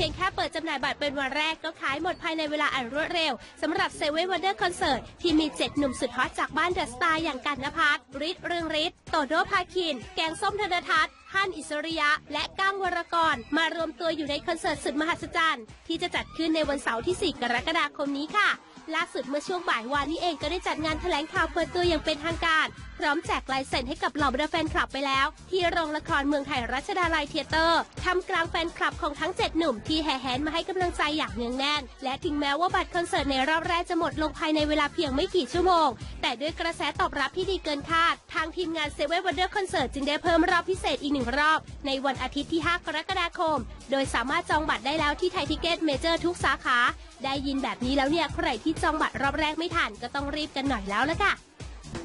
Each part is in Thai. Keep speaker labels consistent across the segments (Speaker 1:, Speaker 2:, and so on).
Speaker 1: เพียงแค่เปิดจำหน่ายบัตรเป็นวันแรกก็ขายหมดภายในเวลาอันรวดเร็วสำหรับเซเว่นวันเดอร์คอนเสิร์ตที่มีเจ็ดหนุ่มสุดฮอตจากบ้านเดอะสตาร์อย่างกันนภัสฤทธิ์เรืองฤทธิ์โตโดภาคิน แกงส้มธนทัศน์ฮั่นอิสริยะ และก้างวรกร มารวมตัวอยู่ในคอนเสิร์ตสุดมหัศจรรย์ ที่จะจัดขึ้นในวันเสาร์ที่ 4 กรกฎาคมนี้ค่ะล่าสุดเมื่อช่วงบ่ายวานนี้เองก็ได้จัดงานแถลงข่าวเปิดตัวอย่างเป็นทางการ พร้อมแจกลายเซ็นให้กับเหล่าบรรดาแฟนคลับไปแล้ว ที่โรงละครเมืองไทยรัชดาลัยเทเตอร์ทำกลางแฟนคลับของทั้ง 7 หนุ่มที่แห่แหนมาให้กำลังใจอย่างเนืองแน่น และถึงแม้ว่าบัตรคอนเสิร์ตในรอบแรกจะหมดลงภายในเวลาเพียงไม่กี่ชั่วโมง แต่ด้วยกระแสตอบรับที่ดีเกินคาด ทางทีมงานเซเว่นวันเดอร์คอนเสิร์ตจึงได้เพิ่มรอบพิเศษอีกหนึ่งรอบ ในวันอาทิตย์ที่ 5 กรกฎาคม โดยสามารถจองบัตรได้แล้วที่ไทยทิเก็ตเมเจอร์ทุกสาขา ได้ยินแบบนี้แล้วเนี่ยใครที่จองบัตรรอบแรกไม่ทันก็ต้องรีบกันหน่อยแล้วละค่ะ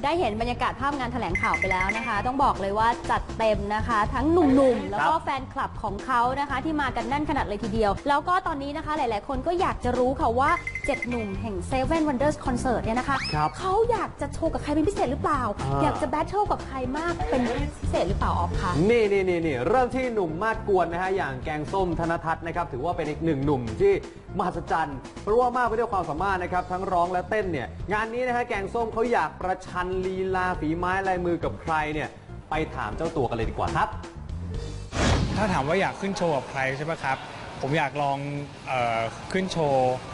Speaker 2: ได้เห็นบรรยากาศภาพงานแถลงข่าวไปแล้วนะคะ ต้องบอกเลยว่าจัดเต็มนะคะ ทั้งหนุ่มๆ แล้วก็แฟนคลับของเขานะคะ ที่มากันแน่นขนาดเลยทีเดียว แล้วก็ตอนนี้นะคะหลาย ๆ คนก็อยากจะรู้ค่ะว่า 7 หนุ่มแห่ง Seven Wonders Concert เนี่ยนะคะ
Speaker 3: ครับ
Speaker 2: เขาอยากจะโชว์กับใครเป็นพิเศษหรือเปล่า
Speaker 3: อ่า
Speaker 2: อยากจะแบทเทิลกับใครมากเป็นพิเศษหรือเปล่าออฟคะ
Speaker 3: นี่นี่นี่นี่เริ่มที่หนุ่มมาดกวนนะฮะอย่างแกงส้มธนทัศน์นะครับถือว่าเป็นอีกหนึ่งหนุ่มที่มหัศจรรย์เพราะว่ามากไปด้วยความสามารถนะครับทั้งร้องและเต้นเนี่ยงานนี้นะฮะแกงส้มเขาอยากประชันลีลาฝีไม้ลายมือกับใครเนี่ยไปถามเจ้าตัวกันเลยดีกว่าครับ
Speaker 4: ถ้าถามว่าอยากขึ้นโชว์กับใครใช่ไหมครับ ผมอยากลองเออขึ้นโชว์กับ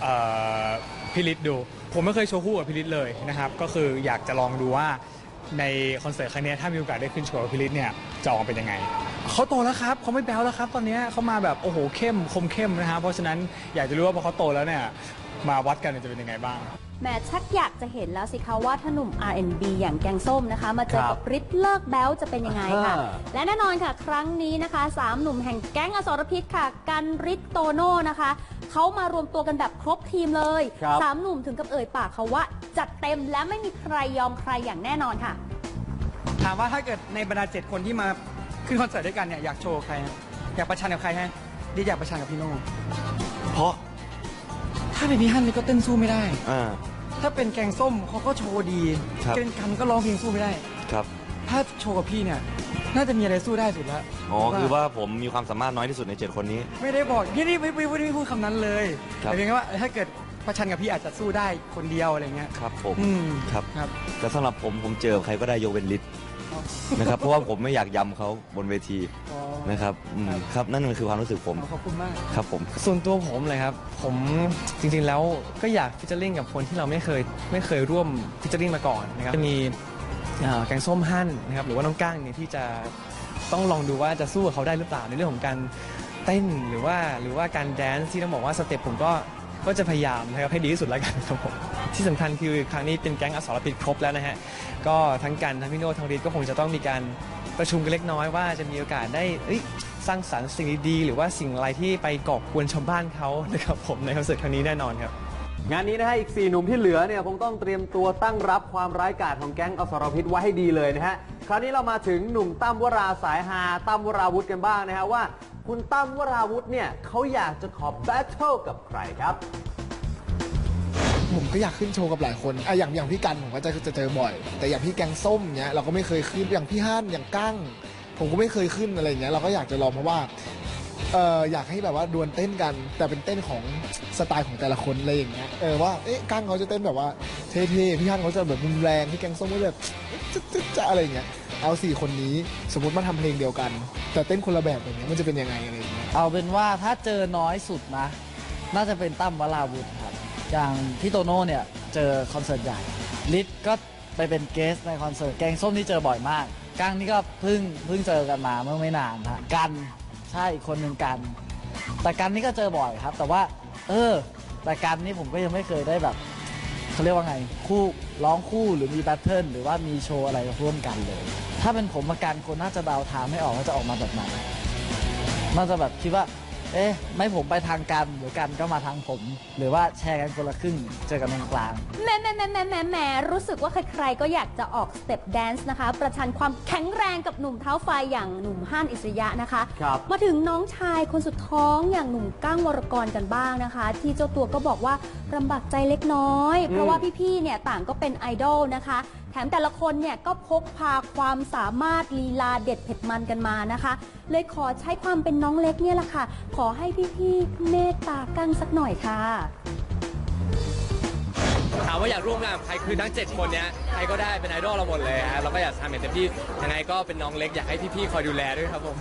Speaker 4: เอ่อพี่ฤทธิ์ดู ผมไม่เคยโชว์คู่กับพี่ฤทธิ์เลยนะครับก็คืออยากจะลองดูว่าในคอนเสิร์ตครั้งนี้ถ้ามีโอกาสได้ขึ้นโชว์กับพี่ฤทธิ์เนี่ยจะออกมาเป็นยังไงเขาโตแล้วครับเขาไม่แบ๊วแล้วครับ ตอนนี้เขามาแบบโอ้โหเข้มคมเข้มนะครับเพราะฉะนั้นอยากจะรู้ว่าพอเขาโตแล้วเนี่ยมาวัดกันเนี่ยจะเป็นยังไงบ้าง
Speaker 2: แหมชักอยากจะเห็นแล้วสิคะว่าถ้าหนุ่ม R&B อย่างแกงส้มนะคะ มาเจอ
Speaker 3: ครั
Speaker 2: กับบริทเลิกแบ้วจะเป็นยังไงค่ะ
Speaker 3: อ่า
Speaker 2: และแน่นอนค่ะ ครั้งนี้นะคะสามหนุ่มแห่งแก๊งอสรพิษค่ะ กันริทโตโน่นะคะ เขามารวมตัวกันแบบครบทีมเลย
Speaker 3: ครับ
Speaker 2: สามหนุ่มถึงกับเอ่ยปากเขาว่า จัดเต็มและไม่มีใครยอมใครอย่างแน่นอนค่ะ
Speaker 5: ถามว่าถ้าเกิดในบรรดาเจ็ดคนที่มาขึ้นคอนเสิร์ตด้วยกันเนี่ยอยากโชว์ใครฮะอยากประชันกับใครฮะดิอยากประชันกับพี่โน่
Speaker 6: เพราะ
Speaker 5: ถ้าเป็นพี่ฮันนี่ก็เต้นสู้ไม่ได้
Speaker 6: อ่า
Speaker 5: ถ้าเป็นแกงส้มเขาก็โชว์ดี
Speaker 6: ครับ
Speaker 5: เป็นกันก็ร้องเพลงสู้ไม่ได้
Speaker 6: ครับ
Speaker 5: ถ้าโชว์กับพี่เนี่ย น่าจะมีอะไรสู้ได้สุดแล้ว
Speaker 6: อ๋อคือว่าผมมีความสามารถน้อยที่สุดในเจ็ดคนนี้
Speaker 5: ไม่ได้บอกพี่นี่ไม่ไม่ไม่ไม่พูดคำนั้นเลย
Speaker 6: ครับ
Speaker 5: แต่เพียงแค่ว่าถ้าเกิดประชันกับพี่อาจจะสู้ได้คนเดียวอะไรเงี้ย
Speaker 6: ครับผม
Speaker 5: อืม
Speaker 6: ครับ
Speaker 5: ครับ
Speaker 6: แต่สำหรับผมผมเจอใครก็ได้ยกเว้นลิศนะครับ เพราะว่าผมไม่อยากยำเขาบนเวที
Speaker 5: อ๋อ
Speaker 6: นะครับอืม
Speaker 5: ครับ
Speaker 6: ครับนั่นมันคือความรู้สึกผม
Speaker 5: ขอบคุณมาก
Speaker 6: ครับผม
Speaker 7: ส่วนตัวผมเลยครับ ผมจริงๆแล้วก็อยากฟิชเจอริงกับคนที่เราไม่เคยไม่เคยร่วมฟิชเจอริงมาก่อนนะครับจะมีเอ่อแกงส้มหั่นนะครับหรือว่าน้องก้างเนี่ยที่จะต้องลองดูว่าจะสู้กับเขาได้หรือเปล่าในเรื่องของการเต้นหรือว่าหรือว่าการแดนซ์ที่ต้องบอกว่าสเต็ปผมก็ก็จะพยายามนะครับให้ดีที่สุดแล้วกันครับผมที่สำคัญคือครั้งนี้เป็นแก๊งอสรพิษครบแล้วนะฮะก็ทั้งกันทั้งพี่โน้ทั้งฤทธิ์ก็คงจะต้องมีการประชุมกันเล็กน้อยว่าจะมีโอกาสได้เอ้ยสร้างสรรค์สิ่งดีๆหรือว่าสิ่งอะไรที่ไปก่อกวนชาวบ้านเขานะครับผมในคอนเสิร์ตครั้งนี้แน่นอนครับ
Speaker 3: งานนี้นะฮะอีก 4 หนุ่มที่เหลือเนี่ยคงต้องเตรียมตัวตั้งรับความร้ายกาจของแก๊งอสรพิษไว้ให้ดีเลยนะฮะ คราวนี้เรามาถึงหนุ่มตั้มวราสายฮาตั้มวราวุธกันบ้างนะฮะว่า คุณตั้มวราวุธเนี่ยเขาอยากจะขอแบทเทิลกับใครครับ
Speaker 8: ผมก็อยากขึ้นโชว์กับหลายคนอะอย่างอย่างพี่กันผมก็จะจะเจอบ่อย แต่อย่างพี่แกงส้มเนี้ยเราก็ไม่เคยขึ้นอย่างพี่ฮั่นอย่างกั้ง ผมก็ไม่เคยขึ้นอะไรเงี้ยเราก็อยากจะลองเพราะว่า เอออยากให้แบบว่าดวลเต้นกัน แต่เป็นเต้นของสไตล์ของแต่ละคนอะไรอย่างเงี้ยเออว่าเอ๊ะกั้งเขาจะเต้นแบบว่าเท่ๆพี่ฮั่นเขาจะแบบรุนแรงพี่แกงส้มก็แบบจะจะจะอะไรอย่างเงี้ยเอาสี่คนนี้สมมติมาทำเพลงเดียวกัน แต่เต้นคนละแบบอย่างเงี้ยมันจะเป็นยังไงอะไรอย่างเงี้ย
Speaker 9: เอาเป็นว่าถ้าเจอน้อยสุดนะ น่าจะเป็นตั้มวราวุธครับอย่างพี่โตโน่เนี่ยเจอคอนเสิร์ตใหญ่ลิศก็ไปเป็นเกสในคอนเสิร์ตแกงส้มนี่เจอบ่อยมากก้างนี่ก็เพิ่งเพิ่งเจอกันมาเมื่อไม่นานฮะกัน ใช่อีกคนหนึ่งกัน แต่กันนี่ก็เจอบ่อยครับ แต่ว่า เออ แต่กันนี่ผมก็ยังไม่เคยได้แบบเขาเรียกว่าไง คู่ร้องคู่หรือมีแบทเทิลหรือว่ามีโชว์อะไรร่วมกันเลย ถ้าเป็นผมมากันคนน่าจะเดาทางไม่ออกว่าจะออกมาแบบไหนน่าจะแบบคิดว่า เอ๊ะ ไม่ผมไปทางกันหรือกันก็มาทางผม หรือว่าแชร์กันคนละครึ่ง เจอกันตรงกลาง
Speaker 2: แหม่แหม่แหม่แหม่แหม่แหม่รู้สึกว่าใครๆ ก็อยากจะออกสเต็ปแดนซ์นะคะ ประชันความแข็งแรงกับหนุ่มเท้าไฟอย่างหนุ่มห้านอิสริยะนะคะ
Speaker 3: ครับ
Speaker 2: มาถึงน้องชายคนสุดท้องอย่างหนุ่มก้างวรกรกันบ้างนะคะ ที่เจ้าตัวก็บอกว่าลำบากใจเล็กน้อย เพราะว่าพี่ๆ เนี่ยต่างก็เป็นไอดอลนะคะแถมแต่ละคนเนี่ยก็พกพาความสามารถลีลาเด็ดเผ็ดมันกันมานะคะ เลยขอใช้ความเป็นน้องเล็กเนี่ยแหละค่ะ ขอให้พี่ๆเมตตากั้งสักหน่อยค่ะ
Speaker 10: ถามว่าอยากร่วมงานกับใครคือทั้ง 7 คนเนี้ยใครก็ได้เป็นไอดอลเราหมดเลยฮะเราก็อยากทำอย่างเต็มที่ยังไงก็เป็นน้องเล็กอยากให้พี่ๆคอยดูแลด้วยครับผม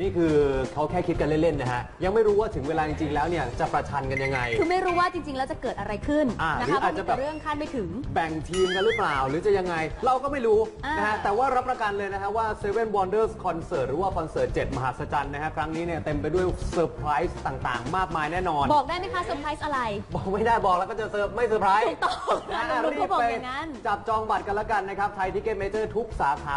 Speaker 3: นี่คือเขาแค่คิดกันเล่นๆนะฮะ ยังไม่รู้ว่าถึงเวลาจริงๆแล้วเนี่ยจะประชันกันยังไง
Speaker 2: คือไม่รู้ว่าจริง ๆ แล้วจะเกิดอะไรขึ้น
Speaker 3: อ่า
Speaker 2: นะ
Speaker 3: หรือ
Speaker 2: คะ
Speaker 3: อาจจะแบบ
Speaker 2: เพรมีเรื่องคาดไม่ถึง
Speaker 3: แบ่งทีมกันหรือเปล่า หรือจะยังไง เราก็ไม่รู้นะฮะ
Speaker 2: อ่า
Speaker 3: แต่ว่ารับประกันเลยนะฮะว่า Seven Wonders Concert หรือว่าคอนเสิร์ต 7 มหัศจรรย์นะฮะ ครั้งนี้เนี่ยเต็มไปด้วยเซอร์ไพรส์ต่างๆ มากมายแน่นอน
Speaker 2: บอกได้ไหมคะเซอร์ไพรส์อะไร
Speaker 3: บอกไม่ได้บอกแล้วก็จะเซอร์ไม่เซอร์ไพรส์
Speaker 2: ถูกต้อง
Speaker 3: นะฮะ
Speaker 2: ลุงๆ
Speaker 3: รี
Speaker 2: เขา
Speaker 3: บ
Speaker 2: บอก
Speaker 3: ไป
Speaker 2: อย่างนั้น
Speaker 3: จับจองบัตรกันแล้วกันนะครับไทยทิเก็ตเมเจอร์ทุกสาขา